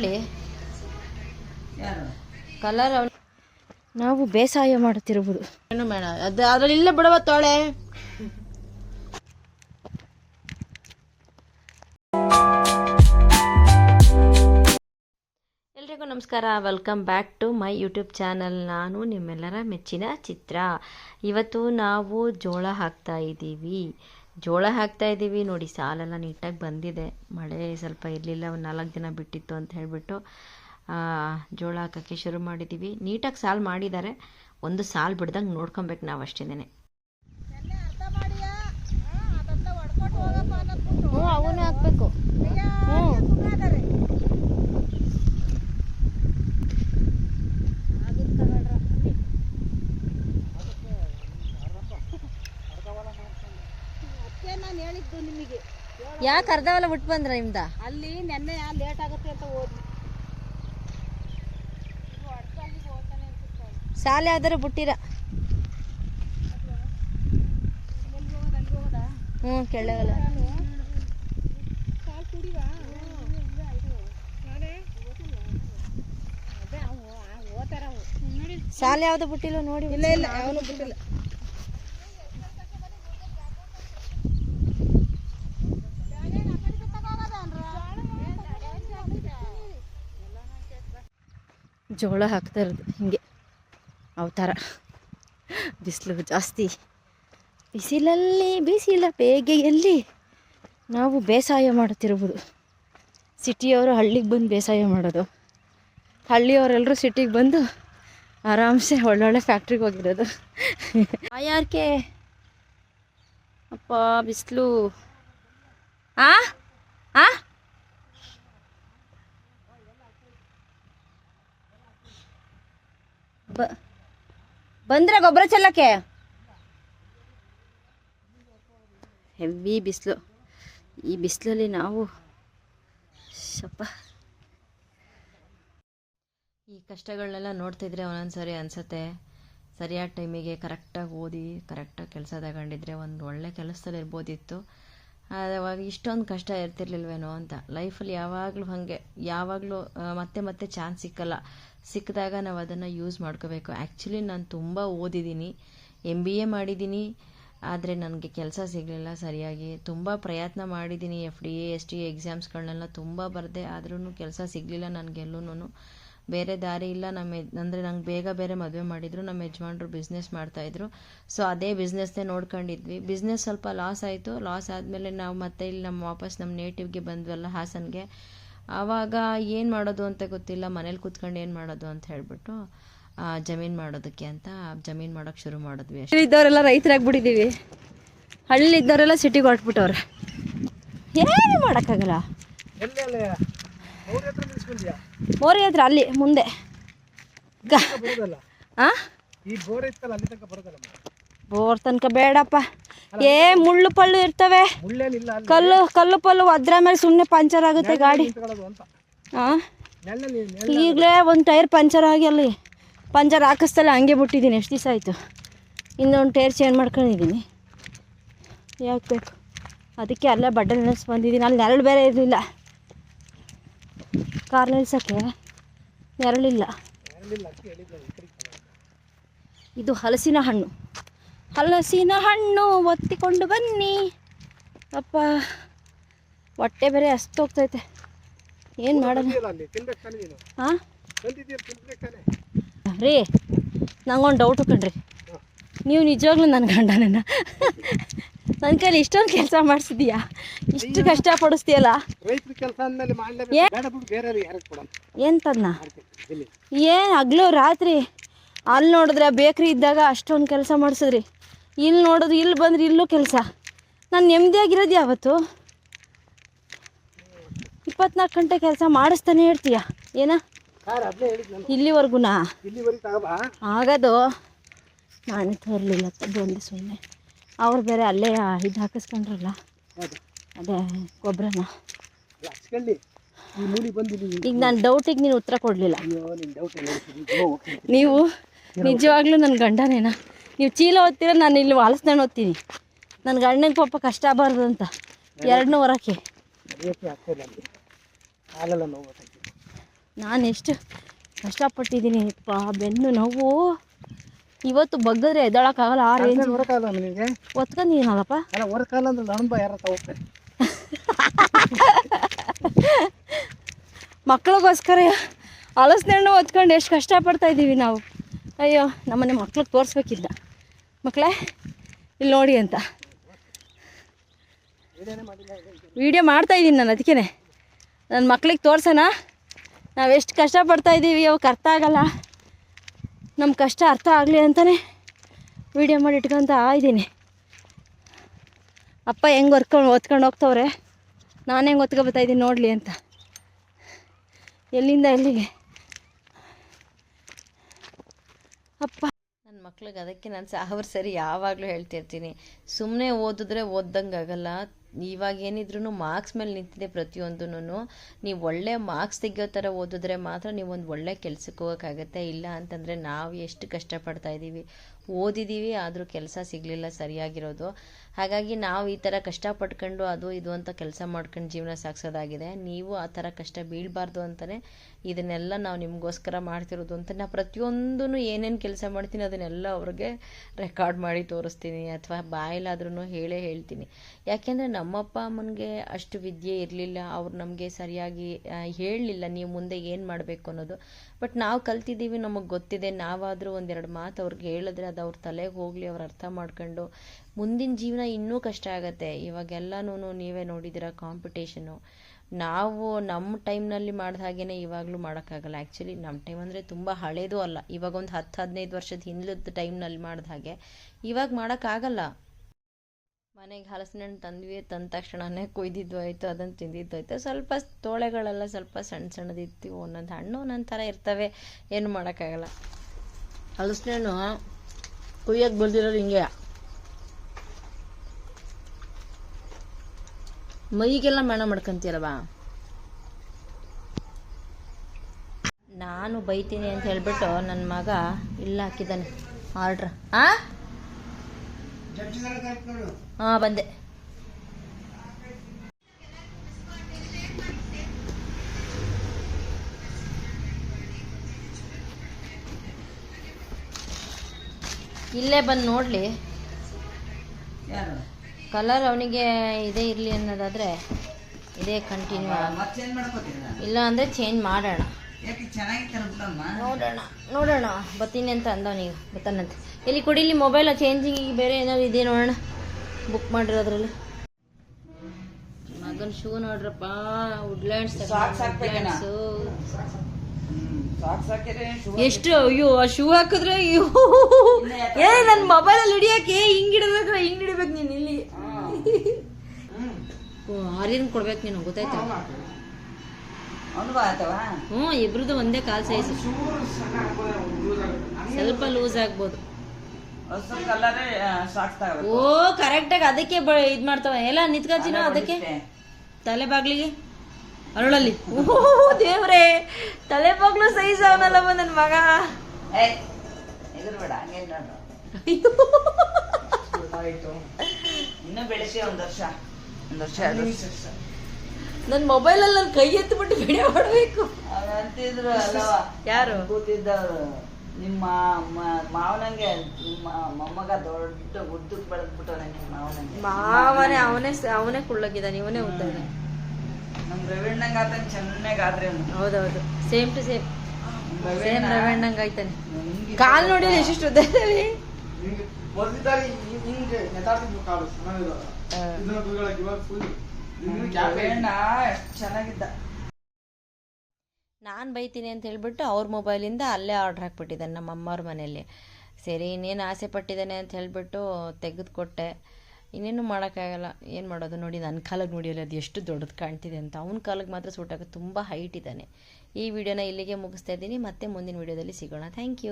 ಮಾಡಲಿ ಕಲರ್ ನಾವು ಬೇಸಾಯ ಮಾಡುತ್ತಿರಬಹುದು ಏನು ಮೇಡ? ಅದು ಅದ್ರಲ್ಲಿ ಇಲ್ಲ ಬಿಡವ ತೋಳೆ. ಎಲ್ರಿಗೂ ನಮಸ್ಕಾರ. Welcome back to my YouTube channel ನಾನು ನಿಮ್ಮೆಲ್ಲರ ಮೆಚ್ಚಿನ ಚಿತ್ರ. ಇವತ್ತು ನಾವು ಜೋಳ ಹಾಕ್ತಾ ಇದ್ದೀವಿ. ಜೋಳ ಹಾಕ್ತಾ ಇದ್ದೀವಿ ನೋಡಿ ಸಾಲೆಲ್ಲ ನೀಟಾಗಿ ಬಂದಿದೆ. ಮಳೆ ಸ್ವಲ್ಪ ಇರಲಿಲ್ಲ ಒಂದು ನಾಲ್ಕು ದಿನ ಬಿಟ್ಟಿತ್ತು ಅಂತ ಹೇಳಿಬಿಟ್ಟು ಜೋಳ ಹಾಕೋಕ್ಕೆ ಶುರು ಮಾಡಿದ್ದೀವಿ ನೀಟಾಗಿ ಸಾಲು ಮಾಡಿದ್ದಾರೆ. ಒಂದು ಸಾಲು ಬಿಡ್ದಂಗೆ ನೋಡ್ಕೊಬೇಕು ನಾವು ಅಷ್ಟೇನೆ ಹ್ಞೂ ಅವನು ಹಾಕ್ಬೇಕು. ಹ್ಞೂ ನಾನು ಹೇಳಿದ್ದು ನಿಮಗೆ. ಯಾಕೆ ಅರ್ಧವಲ್ಲ ಬಿಟ್ಟು ಬಂದ್ರ ನಿಮ್ದ? ಅಲ್ಲಿ ನೆನ್ನೆ ಲೇಟ್ ಆಗುತ್ತೆ ಅಂತ ಹೋದ್ವಿ ಶಾಲೆ ಯಾವ್ದಾರು ಬಿಟ್ಟಿರ. ಹ್ಞೂ ಕೆಳಗಲ್ಲ ಶಾಲೆ ಯಾವ್ದು ಬಿಟ್ಟಿಲ್ಲ ನೋಡಿ ಇಲ್ಲ ಇಲ್ಲ ಅವನು ಬಿಟ್ಟಿಲ್ಲ. ಜೋಳ ಹಾಕ್ತಾ ಇರೋದು, ಹಿಂಗೆ. ಅವತಾರ. ಬಿಸಿಲು ಜಾಸ್ತಿ. ಬಿಸಿಲಲ್ಲಿ, ಬಿಸಿಲ ಬೇಗೆಯಲ್ಲಿ ನಾವು ಬೇಸಾಯ ಮಾಡುತ್ತಿರುವುದು. ಸಿಟಿಯವರು ಹಳ್ಳಿಗೆ ಬಂದು ಬೇಸಾಯ ಮಾಡೋದು. ಹಳ್ಳಿಯವರೆಲ್ಲರೂ ಸಿಟಿಗೆ ಬಂದು ಆರಾಮ್ಸೆ ಒಳ್ಳೊಳ್ಳೆ ಫ್ಯಾಕ್ಟ್ರಿಗೆ ಹೋಗಿರೋದು. ಆಯಾರ್ಕೆ. ಅಪ್ಪ, ಬಿಸಿಲು. ಆ? ಆ? ಬಂದ್ರೆ ಗೊಬ್ಬರ ಚೆಲ್ಲಕ್ಕೆ? ಹೆವಿ ಬಿಸಿಲು. ಈ ಬಿಸಿಲಲ್ಲಿ ನಾವು ಶಪ್ಪ. ಈ ಕಷ್ಟಗಳನ್ನೆಲ್ಲ ನೋಡ್ತಿದ್ರೆ ಒಂದೊಂದ್ಸರಿ ಅನ್ಸತ್ತೆ. ಸರಿಯಾದ ಟೈಮಿಗೆ ಕರೆಕ್ಟಾಗಿ ಓದಿ, ಕರೆಕ್ಟಾಗಿ ಕೆಲಸ ತಗೊಂಡಿದ್ರೆ ಒಂದು ಒಳ್ಳೆ ಕೆಲಸದಲ್ಲಿ ಇರ್ಬೋದಿತ್ತು. ಅವಾಗ ಇಷ್ಟೊಂದು ಕಷ್ಟ ಇರ್ತಿರ್ಲಿಲ್ವೇನೋ ಅಂತ. ಲೈಫಲ್ಲಿ ಯಾವಾಗಲೂ ಹಾಗೆ, ಯಾವಾಗಲೂ ಮತ್ತೆ ಮತ್ತೆ ಚಾನ್ಸ್ ಸಿಕ್ಕಲ್ಲ. ಸಿಕ್ಕಿದಾಗ ನಾವು ಅದನ್ನು ಯೂಸ್ ಮಾಡ್ಕೋಬೇಕು. ಆ್ಯಕ್ಚುಲಿ ನಾನು ತುಂಬ ಓದಿದ್ದೀನಿ ಎಂ ಬಿ ಎ ಮಾಡಿದ್ದೀನಿ ಆದರೆ ನನಗೆ ಕೆಲಸ ಸಿಗಲಿಲ್ಲ ಸರಿಯಾಗಿ. ತುಂಬ ಪ್ರಯತ್ನ ಮಾಡಿದ್ದೀನಿ F D A S T ಎಕ್ಸಾಮ್ಸ್ಗಳನ್ನೆಲ್ಲ ತುಂಬ ಬರದೆ. ಆದ್ರೂ ಕೆಲಸ ಸಿಗಲಿಲ್ಲ ನನಗೆಲ್ಲೂ ಬೇರೆ ದಾರಿ ಇಲ್ಲ. ನಮ್ಮ ಅಂದರೆ ನಂಗೆ ಬೇಗ ಬೇರೆ ಮದುವೆ ಮಾಡಿದ್ರು. ನಮ್ಮ ಯಜಮಾನ್ರು ಬಿಸ್ನೆಸ್ ಮಾಡ್ತಾಯಿದ್ರು ಸೊ ಅದೇ ಬಿಸ್ನೆಸ್ನೇ ನೋಡ್ಕೊಂಡಿದ್ವಿ. ಬಿಸ್ನೆಸ್ ಸ್ವಲ್ಪ ಲಾಸ್ ಆಯಿತು. ಲಾಸ್ ಆದಮೇಲೆ ನಾವು ಮತ್ತೆ ಇಲ್ಲಿ ನಮ್ಮ ವಾಪಸ್ ನಮ್ಮ ನೇಟಿವ್ಗೆ ಬಂದ್ವಲ್ಲ ಹಾಸನ್ಗೆ. ಆವಾಗ ಏನು ಮಾಡೋದು ಅಂತ ಗೊತ್ತಿಲ್ಲ. ಮನೇಲಿ ಕೂತ್ಕೊಂಡು ಏನು ಮಾಡೋದು ಅಂತ ಹೇಳ್ಬಿಟ್ಟು ಜಮೀನು ಮಾಡೋದಕ್ಕೆ ಅಂತ ಜಮೀನು ಮಾಡೋಕ್ಕೆ ಶುರು ಮಾಡಿದ್ವಿ ಇದ್ದವರೆಲ್ಲ ರೈತರಾಗ್ಬಿಟ್ಟಿದ್ದೀವಿ. ಹಳ್ಳಿ ಇದ್ದವರೆಲ್ಲ ಸಿಟಿಗೆ ಹೊರಟ್ಬಿಟ್ಟವ್ರೆ ಏನು ಮಾಡೋಕ್ಕಾಗಲ್ಲ. ಮೋರಿ ಹತ್ರ ಅಲ್ಲಿ ಮುಂದೆ. ಗ- ಆ ಈ ಬೋರ್ ತನಕ ಬೇಡಪ್ಪ. ಏ ಮುಳ್ಳು ಪಳ್ಳು ಇರ್ತವೆ. ಕಲ್ಲು ಕಲ್ಲು ಪಲ್ಲು ಅದ್ರ ಮೇಲೆ ಸುಮ್ಮನೆ ಪಂಚರ್ ಆಗುತ್ತೆ ಗಾಡಿ. ಹಾಂ ಈಗಲೇ ಒಂದು ಟೈರ್ ಪಂಚರ್ ಆಗಿ ಅಲ್ಲಿ ಪಂಚರ್ ಹಾಕಿಸ್ತಲ್ಲ ಹಂಗೆ ಬಿಟ್ಟಿದ್ದೀನಿ. ಎಷ್ಟು ದಿವಸ ಆಯಿತು? ಇನ್ನೊಂದು ಟೈರ್ ಚೇಂಜ್ ಮಾಡ್ಕೊಂಡಿದ್ದೀನಿ. ಯಾಕೆ ಬೇಕು? ಅದಕ್ಕೆ ಅಲ್ಲೇ ಬಡ್ಡೆ ನೆನೆಸ್ ಬಂದಿದ್ದೀನಿ. ಅಲ್ಲಿ ನೆರಳು ಬೇರೆ ಇರಲಿಲ್ಲ. ಕಾರ್ ನಿಲ್ಸೋಕ್ಕೆ ನೆರಳಿಲ್ಲ. ಇದು ಹಲಸಿನ ಹಣ್ಣು. ಹಲಸಿನ ಹಣ್ಣು ಒತ್ತಿಕೊಂಡು ಬನ್ನಿ. ಅಪ್ಪ ಹೊಟ್ಟೆ ಬೇರೆ ಏನು ಅಲ್ಲಿ? ತಿನ್ಬೇಕು ತಾನೇ ನೀನು? ಹಾಂ ರೀ ನಂಗೊಂದು ಡೌಟು ಕಣ್ರಿ ನೀವು ನಿಜವಾಗ್ಲೂ ನನ್ನ ಗಂಡನನ್ನ ನನ್ನ ಕೈಲಿ ಇಷ್ಟೊಂದು ಕೆಲಸ ಮಾಡಿಸಿದೀಯಾ? ಇಷ್ಟು ಕಷ್ಟ ಪಡಿಸ್ತೀಯಲ್ಲ ಎಂತದ್ನ ಏನು ಹಗ್ಲು ರಾತ್ರಿ? ಅಲ್ಲಿ ನೋಡಿದ್ರೆ ಬೇಕ್ರಿ ಇದ್ದಾಗ ಅಷ್ಟೊಂದು ಕೆಲಸ ಮಾಡಿಸಿದ್ರಿ. ಇಲ್ಲಿ ನೋಡೋದು ಇಲ್ಲಿ ಬಂದ್ರೆ ಇಲ್ಲೂ ಕೆಲಸ. ನಾನು ನೆಮ್ಮದಿಯಾಗಿರೋದು ಯಾವತ್ತು? ಇಪ್ಪತ್ನಾಲ್ಕು ಗಂಟೆ ಕೆಲಸ ಮಾಡಿಸ್ತಾನೆ ಇರ್ತೀಯ. ಏನ? ಇಲ್ಲಿವರೆಗೂ ಆಗೋದು. ನಾನು ತೋರ್ಲಿಲ್ಲ ಬಂದು ಸುಮ್ಮನೆ ಅವ್ರು ಬೇರೆ ಅಲ್ಲೇ ಇದು ಹಾಕಿಸ್ಕೊಂಡ್ರಲ್ಲ. ಅದೇ ಗೊಬ್ಬರನ ಈಗ. ನಾನು ಡೌಟಿಗೆ ನೀನು ಉತ್ತರ ಕೊಡಲಿಲ್ಲ. ನೀವು ನಿಜವಾಗ್ಲೂ ನನ್ನ ಗಂಡನೇನ? ನೀವು ಚೀಲ ಓದ್ತೀರ ನಾನು ಇಲ್ಲಿ ವಾಲಸ್ನಾಣ ಓದ್ತೀನಿ ನನ್ನ ಗಂಡನಿಗೆ ಪಾಪ ಕಷ್ಟ ಆಗಬಾರ್ದು ಅಂತ. ಎರಡನ್ನೂ ಹೊರಕ್ಕೆ. ನಾನು ಎಷ್ಟು ಕಷ್ಟಪಟ್ಟಿದ್ದೀನಿ. ಯಪ್ಪ ಬೆನ್ನು ನೋವು. ಇವತ್ತು ಬಗ್ಗದ್ರೆ ಎದ್ದೊಳಕ್ಕಾಗಲ್ಲ ಆ ರೇಂಜ್ ಒತ್ಕೊಂಡಿದ್ದೀನಲ್ಲಪ್ಪ ಮಕ್ಳಿಗೋಸ್ಕರ ಹಲಸಿನ ಹಣ್ಣು ಹೊತ್ಕೊಂಡು ಎಷ್ಟು ಕಷ್ಟಪಡ್ತಾ ಇದ್ದೀವಿ ನಾವು. ಅಯ್ಯೋ ನಮ್ಮನೆ ಮಕ್ಳಿಗೆ ತೋರಿಸ್ಬೇಕಿಲ್ಲ. ಮಕ್ಕಳೇ ಇಲ್ಲಿ ನೋಡಿ ಅಂತ. ವೀಡಿಯೋ ಮಾಡ್ತಾ ಇದ್ದೀನಿ ನಾನು ಅದಕ್ಕೇ ನನ್ನ ಮಕ್ಳಿಗೆ ತೋರ್ಸೋಣ. ನಾವು ಎಷ್ಟು ಕಷ್ಟಪಡ್ತಾ ಇದ್ದೀವಿ ಅವಕ್ಕೆ ಅರ್ಥ ಆಗಲ್ಲ. ನಮ್ಮ ಕಷ್ಟ ಅರ್ಥ ಆಗಲಿ ಅಂತಲೇ ವಿಡಿಯೋ ಮಾಡಿ ಇಟ್ಕೊತ ಇದ್ದೀನಿ ಅಪ್ಪ ಹೆಂಗೆ ಹೊತ್ಕೊಂಡು ಹೊತ್ಕೊಂಡು ಹೋಗ್ತವ್ರೆ? ನಾನು ಹೆಂಗೆ ಹೊತ್ಕೊ ಬರ್ತಾ ಇದ್ದೀನಿ ನೋಡಲಿ ಅಂತ. ಎಲ್ಲಿಂದ ಎಲ್ಲಿಗೆ? ಅಪ್ಪ. ಮಕ್ಳಿಗೆ ಅದಕ್ಕೆ ನಾನು ಸಾವಿರ ಸರಿ ಯಾವಾಗಲೂ ಹೇಳ್ತಿರ್ತೀನಿ. ಸುಮ್ಮನೆ ಓದಿದ್ರೆ ಓದ್ದಂಗೆ ಆಗಲ್ಲ. ಇವಾಗ ಏನಿದ್ರು ಮಾರ್ಕ್ಸ್ ಮೇಲೆ ನಿಂತಿದೆ ಪ್ರತಿಯೊಂದೂ ನೀವು ಒಳ್ಳೆ ಮಾರ್ಕ್ಸ್ ತೆಗಿಯೋ ಥರ ಓದಿದ್ರೆ ಮಾತ್ರ ನೀವು ಒಂದು ಒಳ್ಳೆ ಕೆಲ್ಸಕ್ಕೆ ಹೋಗೋಕ್ಕಾಗತ್ತೆ. ಇಲ್ಲ ಅಂತಂದರೆ ನಾವು ಎಷ್ಟು ಕಷ್ಟಪಡ್ತಾ ಇದ್ದೀವಿ ಓದಿದ್ದೀವಿ ಆದರೂ ಕೆಲಸ ಸಿಗಲಿಲ್ಲ, ಸರಿಯಾಗಿರೋದು. ಹಾಗಾಗಿ ನಾವು ಈ ಥರ ಕಷ್ಟಪಟ್ಕೊಂಡು ಅದು ಇದು ಅಂತ ಕೆಲಸ ಮಾಡ್ಕೊಂಡು ಜೀವನ ಸಾಗಿಸೋದಾಗಿದೆ. ನೀವು ಆ ಥರ ಕಷ್ಟ ಬೀಳಬಾರ್ದು ಅಂತಲೇ ಇದನ್ನೆಲ್ಲ ನಾವು ನಿಮಗೋಸ್ಕರ ಮಾಡ್ತಿರೋದು ಅಂತ ನಾ ಪ್ರತಿಯೊಂದೂ ಏನೇನು ಕೆಲಸ ಮಾಡ್ತೀನಿ ಅದನ್ನೆಲ್ಲ ಅವ್ರಿಗೆ ರೆಕಾರ್ಡ್ ಮಾಡಿ ತೋರಿಸ್ತೀನಿ ಅಥವಾ ಬಾಯಲ್ಲಾದ್ರೂ ಹೇಳೇ ಹೇಳ್ತೀನಿ. ಯಾಕೆಂದರೆ ನಮ್ಮಪ್ಪ ಅಮ್ಮನಿಗೆ ಅಷ್ಟು ವಿದ್ಯೆ ಇರಲಿಲ್ಲ, ಅವ್ರು ನಮಗೆ ಸರಿಯಾಗಿ ಹೇಳಲಿಲ್ಲ, ನೀವು ಮುಂದೆ ಏನು ಮಾಡಬೇಕು ಅನ್ನೋದು. ಬಟ್ ನಾವು ಕಲ್ತಿದ್ದೀವಿ, ನಮಗೆ ಗೊತ್ತಿದೆ. ನಾವಾದರೂ ಒಂದೆರಡು ಮಾತು ಅವ್ರಿಗೆ ಹೇಳಿದ್ರೆ ಅದು ಅವ್ರ ತಲೆಗೆ ಹೋಗಲಿ, ಅವ್ರು ಅರ್ಥ ಮಾಡ್ಕೊಂಡು. ಮುಂದಿನ ಜೀವನ ಇನ್ನೂ ಕಷ್ಟ ಆಗುತ್ತೆ. ಇವಾಗೆಲ್ಲನೂ ನೀವೇ ನೋಡಿದ್ದೀರ ಕಾಂಪಿಟೇಷನು ನಾವು ನಮ್ಮ ಟೈಮ್ನಲ್ಲಿ ಮಾಡಿದ ಹಾಗೇ ಇವಾಗಲೂ ಮಾಡೋಕ್ಕಾಗಲ್ಲ. ಆ್ಯಕ್ಚುಲಿ ನಮ್ಮ ಟೈಮ್ ಅಂದರೆ ತುಂಬ ಹಳೇದು ಅಲ್ಲ. ಇವಾಗ ಒಂದು ಹತ್ತು ಹದಿನೈದು ವರ್ಷದ ಹಿಂದ್ಲದ ಟೈಮ್ನಲ್ಲಿ ಮಾಡಿದ ಹಾಗೆ. ಇವಾಗ ಮಾಡೋಕ್ಕಾಗಲ್ಲ. ಮನೆಗೆ ಹಲಸಿನ ಹಣ್ಣು ತಂದ್ವಿ ತಂದ ತಕ್ಷಣನೇ ಕೊಯ್ದಿದ್ದು ಆಯಿತು ಅದನ್ನು ತಿಂದಿದ್ದು ಆಯಿತು. ಸ್ವಲ್ಪ ತೋಳೆಗಳೆಲ್ಲ ಸ್ವಲ್ಪ ಸಣ್ಣ ಸಣ್ಣದಿತ್ತು ಒಂದೊಂದು ಹಣ್ಣು ಒಂದೊಂದು ಥರ ಇರ್ತವೆ. ಏನು ಮಾಡೋಕ್ಕಾಗಲ್ಲ. ಹಲಸಿನ ಹಣ್ಣು ಕುಯ್ಯಕ್ಕೆ ಬರ್ದಿರೋದು ಹಿಂಗೆ. ಮೈಗೆಲ್ಲ ಮಣ ಮಾಡ್ಕೊಂತೀರವಾ ನಾನು ಬೈತೀನಿ ಅಂತ ಹೇಳ್ಬಿಟ್ಟು ನನ್ನ ಮಗ ಇಲ್ಲ ಹಾಕಿದ್ದಾನೆ. ಆರ್ಡ್ರ್. ಆ? ಹಾಂ ಬಂದೆ. ಇಲ್ಲೇ ಬಂದು ನೋಡಲಿ. ಕಲರ್ ಅವನಿಗೆ ಇದೇ ಇರಲಿ ಅನ್ನೋದಾದರೆ ಇದೇ ಕಂಟಿನ್ಯೂ ಇಲ್ಲ ಅಂದರೆ ಚೇಂಜ್ ಮಾಡೋಣ. ನೋಡೋಣ ನೋಡೋಣ. ಬರ್ತೀನಿ ಅಂತ ನೀವು ಬತ್ತಾನಂತೆ ಇಲ್ಲಿ ಕೊಡಿ ಇಲ್ಲಿ ಮೊಬೈಲ್ ಚೇಂಜಿಂಗ್ ಬೇರೆ ಏನಾದ್ರು ಇದೆ ನೋಡೋಣ. ಬುಕ್ ಮಾಡಿರೋದ್ರಲ್ಲಿ. ಮಗನ್ ಶೂ ನೋಡ್ರಪ್ಪ ವುಡ್ಲ್ಯಾಂಡ್ಸ್ ಎಷ್ಟು ಅಯ್ಯೋ ಆ ಶೂ ಹಾಕಿದ್ರೆ ಅಯ್ಯೋ. ಏ ನನ್ನ ಮೊಬೈಲಲ್ಲಿ ಹಿಡಿಯಕ್ಕೆ ಹಿಂಗ್ ಹಿಡಿದ್ರೆ ಹಿಂಗ್ ಹಿಡಿಬೇಕು ನೀನು ಇಲ್ಲಿ. ಓ ಆರ್ಯನ್ ಕೊಡ್ಬೇಕು ನೀನು ಗೊತ್ತಾಯ್ತಾ? ಹ್ಞೂ ಇಬ್ರದ್ದು ಒಂದೇ ಕಾಲ್ ಸೈಜ್ ಸ್ವಲ್ಪ ಲೂಸ್ ಆಗ್ಬೋದು. ಓ ಕರೆಕ್ಟಾಗಿ ಅದಕ್ಕೆ ಬ ಇದು ಮಾಡ್ತಾವ. ಎಲ್ಲ ನಿಂತ್ಕೊತೀನೋ ಅದಕ್ಕೆ? ತಲೆ ಬಾಗ್ಲಿಗೆ? ಅರಳಲ್ಲಿ. ಓ ದೇವ್ರೆ ತಲೆ ಬಾಗ್ಲು ಸೈಜ್ ಅವನಲ್ಲವ ನನ್ನ ಮಗ. ಇನ್ನು ಎದುರು ಬೇಡ ಹಂಗೆ ನೋಡು. ಇನ್ನೂ ಬೆಳೆಸಿ ಒಂದ್ ವರ್ಷ ಒಂದು ವರ್ಷ. ನನ್ನ ಮೊಬೈಲಲ್ಲಿ ನನ್ನ ಕೈ ಎತ್ತಿಬಿಟ್ಟು ವಿಡಿಯೋ ಮಾಡಬೇಕು ಅಂತಿದ್ರು ಅಲ್ಲವ. ಯಾರು? ಕೂತಿದ್ದವ್ರು. ನಿಮ್ಮ ಮಾವನಂಗೆ ನಿಮ್ಮ ಮೊಮ್ಮಗ ದೊಡ್ಡ ಉದ್ದಕ್ಕೆ ಬೆಳೆದ್ಬಿಟ್ಟು ನಿಮ್ಮ ಮಾವನಂಗೆ. ಮಾವನೇ ಅವನೇ ಅವನೇ ಕುಳ್ಳಗಿದ್ದಾನೆ ಇವನೇ ಉದ್ದಾನೆ ನಮ್ ಆತನ ಚೆನ್ನಾಗಿ ಆದ್ರೆ. ಹೌದೌದು. ಸೇಮ್ ಟು ಸೇಮ್ ಸೇಮ್ ರವಣ್ಣಂಗೆ ಆಯ್ತಾನೆ. ಕಾಲ್ ನೋಡಿ ಎಷ್ಟು ಉದ್ದ ಇದ್ದಾವೆ ಹಿಂಗೆ ಮೊದಲಿದ್ದಾಗ ಹಿಂಗೆ ನೆತಾಡ್ತಿದ್ವು ಕಾಲು ಚೆನ್ನಾಗಿರೋದು ಇದನ್ನ ಇವಾಗ ಫುಲ್ ಚೆನ್ನಾಗಿದ್ದ ನಾನು ಬೈತೀನಿ ಅಂತ ಹೇಳ್ಬಿಟ್ಟು ಅವ್ರ ಮೊಬೈಲಿಂದ ಅಲ್ಲೇ ಆರ್ಡ್ರ್ ಹಾಕ್ಬಿಟ್ಟಿದ್ದಾನೆ ನಮ್ಮ ಅಮ್ಮವ್ರ ಮನೆಯಲ್ಲಿ. ಸರಿ, ಇನ್ನೇನು ಆಸೆ ಪಟ್ಟಿದ್ದಾನೆ ಅಂತ ಹೇಳ್ಬಿಟ್ಟು ತೆಗೆದುಕೊಟ್ಟೆ. ಇನ್ನೇನು ಮಾಡೋಕ್ಕಾಗಲ್ಲ. ಏನು ಮಾಡೋದು ನೋಡಿ ನನ್ನ ಕಾಲಿಗೆ ನೋಡಿಯಲ್ಲ ಅದು ಎಷ್ಟು ದೊಡ್ಡದು ಕಾಣ್ತಿದೆ ಅಂತ. ಅವನ ಕಾಲಿಗೆ ಮಾತ್ರ ಸೂಟ್ ತುಂಬ ಹೈಟ್ ಇದ್ದಾನೆ. ಈ ವಿಡಿಯೋನ ಇಲ್ಲಿಗೆ ಮುಗಿಸ್ತಾ ಇದ್ದೀನಿ. ಮತ್ತೆ ಮುಂದಿನ ವಿಡಿಯೋದಲ್ಲಿ ಸಿಗೋಣ. Thank you